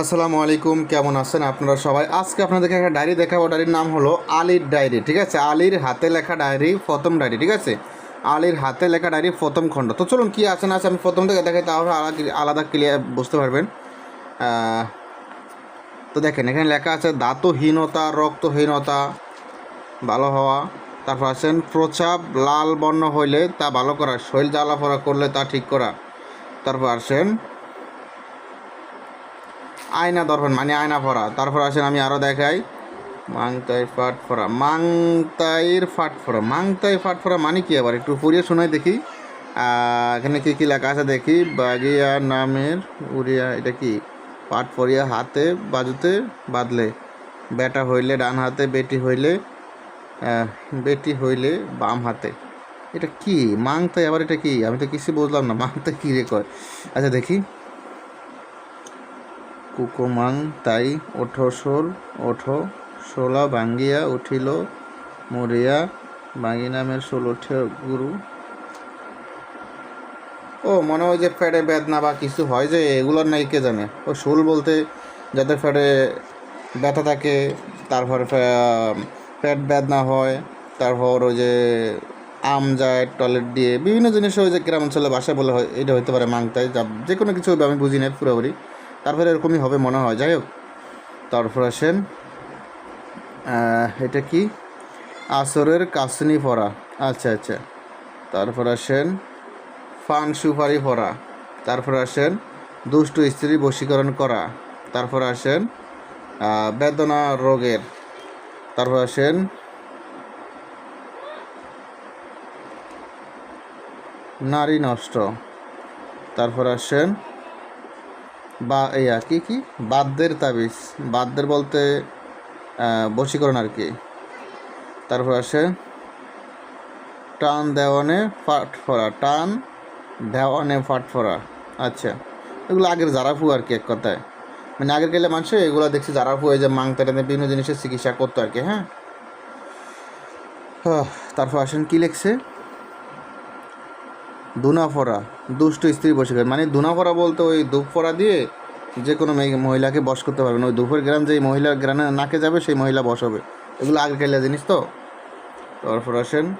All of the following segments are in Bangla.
আসসালামু আলাইকুম, কেমন আছেন আপনারা সবাই? আজকে আপনাদেরকে একটা ডায়েরি দেখাবো, ডায়েরির নাম হলো আলীর ডায়েরি, ঠিক আছে? আলীর হাতে লেখা ডায়েরি, প্রথম ডায়েরি, ঠিক আছে? আলীর হাতে লেখা ডায়েরি, প্রথম খণ্ড। তো চলুন, কী আছে, না আছে, আমি প্রথম থেকে দেখাই, তাহলে আলাদা আলাদা ক্লিয়ার বুঝতে পারবেন। তো দেখেন, এখানে লেখা আছে, দাঁতহীনতা, রক্তহীনতা, ভালো হওয়া। তারপর আছেন, প্রচাপ লাল বর্ণ হইলে তা ভালো করা শৈল জ্বালাফোড়া করলে তা ঠিক করা। তারপর আসেন আয়না দর্পণ মানে আয়না ফরা তারপর আসেন আমি আরও দেখাই। মাংতাই ফাট ফরা মাংতাইয়ের ফাট ফরা মাংতাই ফাট ফরা মানে কি আবার? একটু পড়িয়ে শোনাই দেখি। এখানে কী কী লেখা আছে দেখি। বাগিয়া নামের উড়িয়া, এটা কি? পাট ফরিয়া হাতে বাজুতে বাঁধলে। বেটা হইলে ডান হাতে, বেটি হইলে বেটি হইলে বাম হাতে। এটা কি? মাংতাই আবার এটা কি? আমি তো কিছু বুঝলাম না। মাংতাই কী রে কয়? আচ্ছা দেখি। কুকুমাং তাই ওঠো শোল ওঠো শোলা ভাঙ্গিয়া উঠিল মরিয়া ভাঙ্গি নামের শোল ওঠে গুরু। ও, মনে হয় যে ফ্যাটে বেদনা বা কিছু হয় যে, এগুলোর নাই কে জানে। ও, শোল বলতে যাদের ফ্যাটে ব্যথা থাকে, তারপর পেট বেদনা হয়, তারপর ওই যে আম যায় টয়লেট দিয়ে, বিভিন্ন জিনিস ওই যে গ্রামাঞ্চলে বাসায় বলে হয়, এটা হতে পারে মাংতায় যা যে কোনো কিছু আমি বুঝি না, পুরোপুরি। তারপরে এরকমই হবে মনে হয়। যাই হোক, তারপর আসেন এটা কি? আসরের কাসনি পড়া আচ্ছা আচ্ছা। তারপর আসেন, ফান সুপারি পড়া তারপর আসেন, দুষ্ট স্ত্রী বশীকরণ করা। তারপর আসেন বেদনা রোগের। তারপর আসেন, নারী নষ্ট। তারপর আসেন বা ইয়া কি কি? বাদ্যের তাবিজ। বাদ্যের বলতে বশীকরণ আর কি। তারপর আসে, টান দেওয়ানে ফাট ফরা টান দেওয়ানে ফাট ফরা আচ্ছা এগুলো আগের জারাফু আর কি এক কথায়। মানে আগের গেলে মানুষ এগুলো দেখছি জারাফু এই যে মাংতে টানে বিভিন্ন জিনিসের চিকিৎসা করতো আর কি হ্যাঁ? তারপর আসেন কী লিখছে? দুনাফরা দুষ্ট স্ত্রী বশীকরণ মানে দুনাফরা বলতে ওই দুপফরা দিয়ে যে কোনো মেয়ে মহিলাকে বশ করতে পারবেন ওই দুপুর গ্রাম যেই মহিলার গ্রামে নাকে যাবে, সেই মহিলা বশ হবে। এগুলো আগে খেলা জিনিস তো? তারপর আসেন।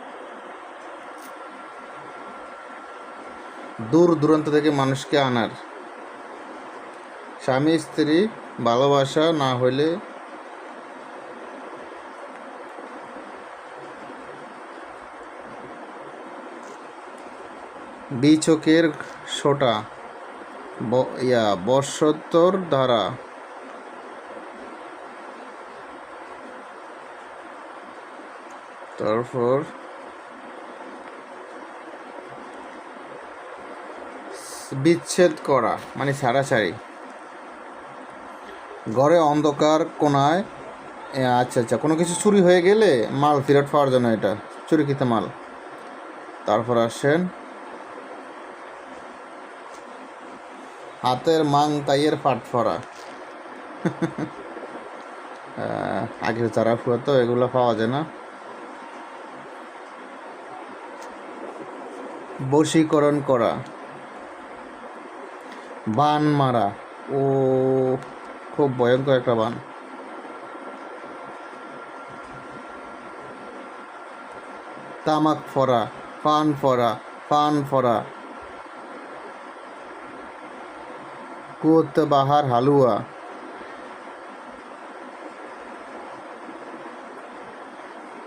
দূর দূরান্ত থেকে মানুষকে আনার। স্বামী, স্ত্রী, ভালোবাসা না হইলে বিচকের সোটা ইয়া, বর্ষোত্তর ধারা। তারপর বিচ্ছেদ করা মানে ছাড়াছাড়ি। ঘরে অন্ধকার কোনায় আচ্ছা আচ্ছা কোনো কিছু চুরি হয়ে গেলে মাল ফেরত পাওয়ার জন্য এটা চুরিকৃত মাল। তারপর আসেন হাতের মাং তাইয়ের পাট ফরা। আগের চারা ফুয়া তো এগুলো পাওয়া যায় না। বশীকরণ করা। বান মারা। ও, খুব ভয়ঙ্কর একটা বান। তামাক ফরা, পান ফরা পান ফরা। কুয়ত বাহার হালুয়া।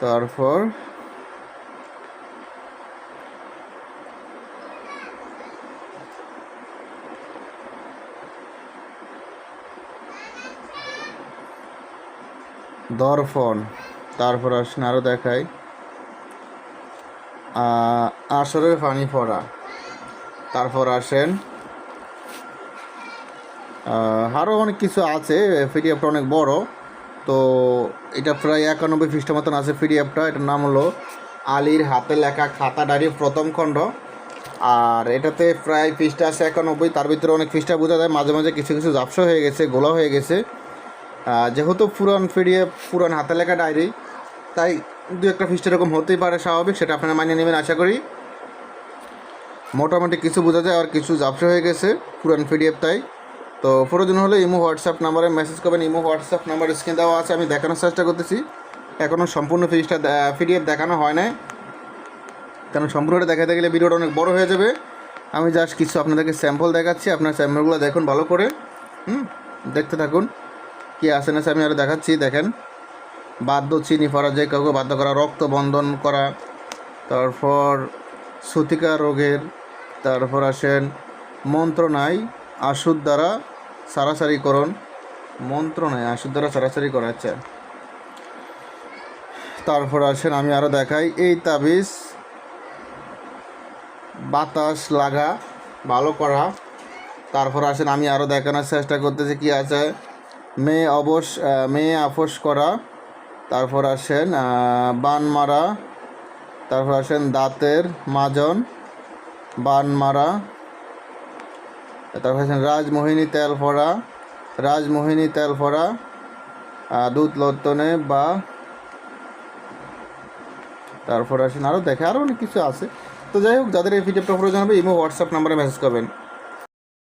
তারপর দর্পণ তারপর আসেন আরও দেখাই। আসরের পানি পড়া। তারপর আসেন আরও অনেক কিছু আছে পিডিএফটা অনেক বড়। তো এটা প্রায় একানব্বই পৃষ্ঠা মতন আছে পিডিএফটা এটার নাম হলো আলীর হাতে লেখা খাতা ডায়েরির প্রথম খণ্ড। আর এটাতে প্রায় পৃষ্ঠা আছে একানব্বই, তার ভিতরে অনেক পৃষ্ঠা বোঝা যায়। মাঝে মাঝে কিছু কিছু জাপসা হয়ে গেছে, গোলা হয়ে গেছে। যেহেতু পুরান পিডিএফ পুরান হাতে লেখা ডায়েরি, তাই দু একটা পৃষ্ঠা এরকম হতেই পারে স্বাভাবিক, সেটা আপনারা মানিয়ে নেবেন আশা করি। মোটামুটি কিছু বোঝা যায় আর কিছু জাপসা হয়ে গেছে পুরান পিডিএফ তাই। তো প্রয়োজন হলে ইমো হোয়াটসঅ্যাপ নাম্বারে মেসেজ করবেন, ইমো হোয়াটসঅ্যাপ নাম্বার স্ক্রিন দেওয়া আছে, আমি দেখানোর চেষ্টা করতেছি। এখনও সম্পূর্ণ ফিজটা পিডিএফ দেখানো হয় না কারণ সম্পূর্ণটা দেখাতে গেলে ভিডিওটা অনেক বড় হয়ে যাবে। আমি জাস্ট কিছু আপনাদেরকে স্যাম্পল দেখাচ্ছি, আপনার স্যাম্পলগুলো দেখুন ভালো করে। হুম, দেখতে থাকুন, কী আছে না আমি আরও দেখাচ্ছি, দেখেন। বাদ্য, চিনি, ফরা, যে কাউকে বাধ্য করা, রক্ত বন্ধন করা, তারপর সুতিকা রোগের, তারপর আসেন মন্ত্রণায় আশুর দ্বারা সারাসারিকরণ মন্ত্রণায় আশুর দ্বারা সারাসারি করা আচ্ছা। তারপর আসেন, আমি আরও দেখাই, এই তাবিজ বাতাস লাগা, ভালো করা। তারপর আসেন, আমি আরও দেখানোর চেষ্টা করতেছি, কি আছে? মেয়ে অবশ মেয়ে আপোষ করা। তারপর আসেন বান মারা। তারপর আসেন, দাঁতের মাজন, বান মারা। তারপর আসেন রাজমোহিনী তেল ফোড়া। রাজমোহিনী তেল ফোড়া দুধ লত্তনে বা তারপর আসেন আরও দেখে আরও অনেক কিছু আছে। তো যাই হোক, যাদের এই ভিডিওটা প্রয়োজন হবে, ইমো, হোয়াটসঅ্যাপ নাম্বারে মেসেজ করবেন।